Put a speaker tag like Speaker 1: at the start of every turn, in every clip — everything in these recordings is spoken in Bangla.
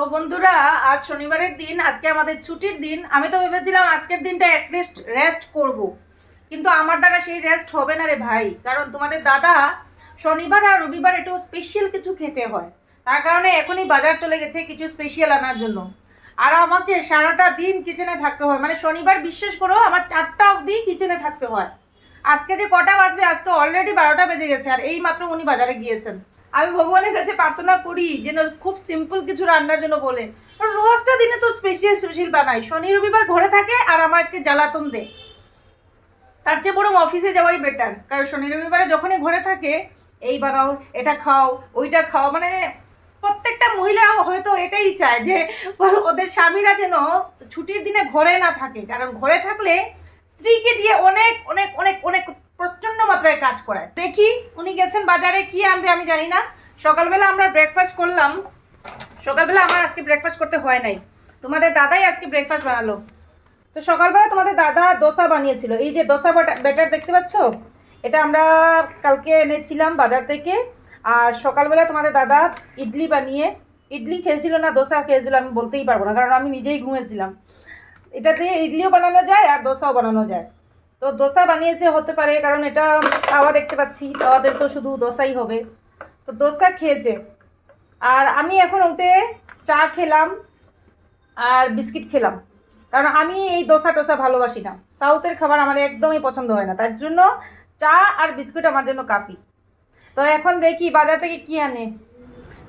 Speaker 1: তো বন্ধুরা, আজ শনিবারের দিন, আজকে আমাদের ছুটির দিন। আমি তো ভেবেছিলাম আজকের দিনটা অ্যাটলিস্ট রেস্ট করব। কিন্তু আমার দ্বারা সেই রেস্ট হবে না রে ভাই। কারণ তোমাদের দাদা শনিবার আর রবিবার একটু স্পেশাল কিছু খেতে হয়। তার কারণে এখনই বাজার চলে গেছে কিছু স্পেশাল আনার জন্য। আর আমাকে সারাটা দিন কিচেনে থাকতে হয়। মানে শনিবার বিশ্বাস করো আমার চারটা অবধি কিচেনে থাকতে হয়। আজকে যে কটা বাজবে আজকে অলরেডি বারোটা বেজে গেছে। আর এই মাত্র উনি বাজারে গিয়েছেন। আমি ভগবানের কাছে প্রার্থনা করি যেন খুব সিম্পল কিছু রান্নার জন্য বলে। রোজটা দিনে তো স্পেশাল স্পেশাল বানাই। শনি, রবিবার ঘরে থাকে আর আমাকে জ্বালাতন দে তার চেয়ে বরং অফিসে যাওয়াই বেটার কারণ শনি, রবিবারে যখনই ঘরে থাকে, এই বানাও, এটা খাও, ওইটা খাও মানে প্রত্যেকটা মহিলা হয়তো এটাই চায় যে ওদের স্বামীরা যেন ছুটির দিনে ঘরে না থাকে। কারণ ঘরে থাকলে স্ত্রীকে দিয়ে অনেক অনেক অনেক মাত্রায় কাজ করায়। দেখি উনি গেছেন বাজারে, কি আনবে আমি জানি না। সকালবেলা আমরা ব্রেকফাস্ট করলাম। সকালবেলা আমার আজকে ব্রেকফাস্ট করতে হয় নাই। তোমাদের দাদাই আজকে ব্রেকফাস্ট বানালো। তো সকালবেলা তোমাদের দাদা দোসা বানিয়েছিল। এই যে দোসা ব্যাটার দেখতে পাচ্ছ? এটা আমরা কালকে এনেছিলাম বাজার থেকে। আর সকালবেলা তোমাদের দাদা ইডলি বানিয়ে ইডলি খেয়েছিল না, দোসা খেয়েছিল আমি বলতেই পারব না, কারণ আমি নিজেই ঘুমিয়েছিলাম। এটা দিয়ে ইডলিও বানানো যায় আর দোসাও বানানো যায়। তো দোসা বানিয়েছে হতে পারে, কারণ এটা তাওয়া দেখতে পাচ্ছি তাওয়াদের তো শুধু দোসাই হবে। তো দোসা খেয়েছে। আর আমি এখন উঠে চা খেলাম আর বিস্কিট খেলাম। কারণ আমি এই দোসা টোসা ভালোবাসি না। সাউথের খাবার আমার একদমই পছন্দ হয় না। তার জন্য চা আর বিস্কুট আমার জন্য কাফি। তো এখন দেখি বাজার থেকে কি আনে।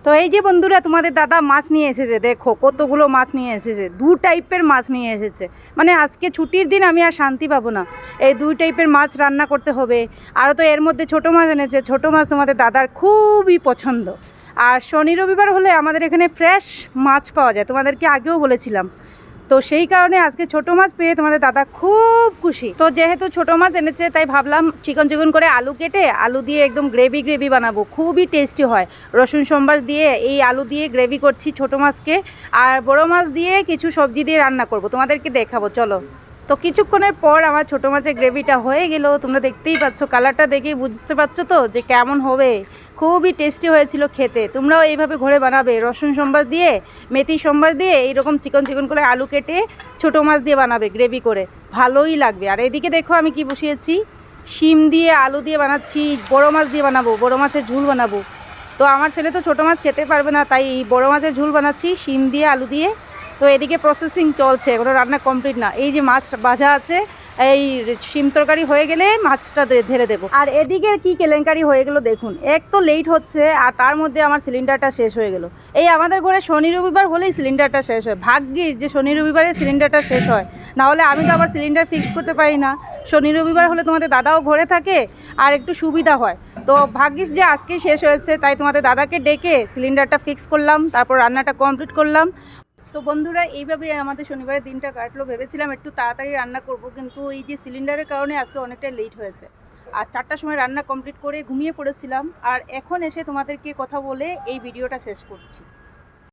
Speaker 2: তো এই যে বন্ধুরা, তোমাদের দাদা মাছ নিয়ে এসেছে, দেখো কতগুলো মাছ নিয়ে এসেছে, দু টাইপের মাছ নিয়ে এসেছে। মানে আজকে ছুটির দিন আমি আর শান্তি পাবো না। এই দুই টাইপের মাছ রান্না করতে হবে। আরও তো এর মধ্যে ছোটো মাছ এনেছে, ছোটো মাছ তোমাদের দাদার খুবই পছন্দ। আর শনি রবিবার হলে আমাদের এখানে ফ্রেশ মাছ পাওয়া যায়, তোমাদেরকে আগেও বলেছিলাম। তো সেই কারণে আজকে ছোটো মাছ পেয়ে তোমাদের দাদা খুব খুশি। তো যেহেতু ছোটো মাছ এনেছে, তাই ভাবলাম চিকন চিকন করে আলু কেটে, আলু দিয়ে একদম গ্রেভি গ্রেভি বানাবো। খুবই টেস্টি হয়। রসুন সম্বার দিয়ে এই আলু দিয়ে গ্রেভি করছি ছোটো মাছকে। আর বড়ো মাছ দিয়ে কিছু সবজি দিয়ে রান্না করব। তোমাদেরকে দেখাবো, চলো। তো কিছুক্ষণের পর আমার ছোটো মাছের গ্রেভিটা হয়ে গেল। তোমরা দেখতেই পাচ্ছ কালারটা দেখেই বুঝতে পারছ তো যে কেমন হবে। খুবই টেস্টি হয়েছিল খেতে। তোমরাও এইভাবে ঘরে বানাবে। রসুন সোমবার দিয়ে, মেথি সোমবার দিয়ে, এইরকম চিকন চিকন করে আলু কেটে ছোটো মাছ দিয়ে বানাবে গ্রেভি করে। ভালোই লাগবে। আর এদিকে দেখো আমি কি বসিয়েছি। শিম দিয়ে আলু দিয়ে বানাচ্ছি, বড়ো মাছ দিয়ে বানাবো, বড়ো মাছের ঝুল বানাবো। তো আমার ছেলে তো ছোটো মাছ খেতে পারবে না, তাই বড়ো মাছের ঝুল বানাচ্ছি, শিম দিয়ে আলু দিয়ে। তো এদিকে প্রসেসিং চলছে এগুলো রান্না কমপ্লিট না। এই যে মাছ ভাজা আছে এই শিম তরকারি হয়ে গেলে মাছটা ঢেলে দেবো। আর এদিকে কি কেলেঙ্কারি হয়ে গেলো দেখুন। এক তো লেট হচ্ছে, আর তার মধ্যে আমার সিলিন্ডারটা শেষ হয়ে গেল। এই আমাদের ঘরে শনি রবিবার হলেই সিলিন্ডারটা শেষ হয়। ভাগ্যিস যে শনি রবিবারে সিলিন্ডারটা শেষ হয় না হলে আমি তো আবার সিলিন্ডার ফিক্স করতে পারি না। শনি রবিবার হলে তোমাদের দাদাও ঘরে থাকে, আর একটু সুবিধা হয়। তো ভাগ্যিস যে আজকেই শেষ হয়েছে, তাই তোমাদের দাদাকে ডেকে সিলিন্ডারটা ফিক্স করলাম, তারপর রান্নাটা কমপ্লিট করলাম। তো বন্ধুরা, এইভাবে আমাদের শনিবারের দিনটা কাটলো। ভেবেছিলাম একটু তাড়াতাড়ি রান্না করব, কিন্তু এই যে সিলিন্ডারের কারণে আজকে অনেকটা লেট হয়েছে। আর চারটার সময় রান্না কমপ্লিট করে ঘুমিয়ে পড়েছিলাম। আর এখন এসে তোমাদেরকে কথা বলে এই ভিডিওটা শেষ করছি।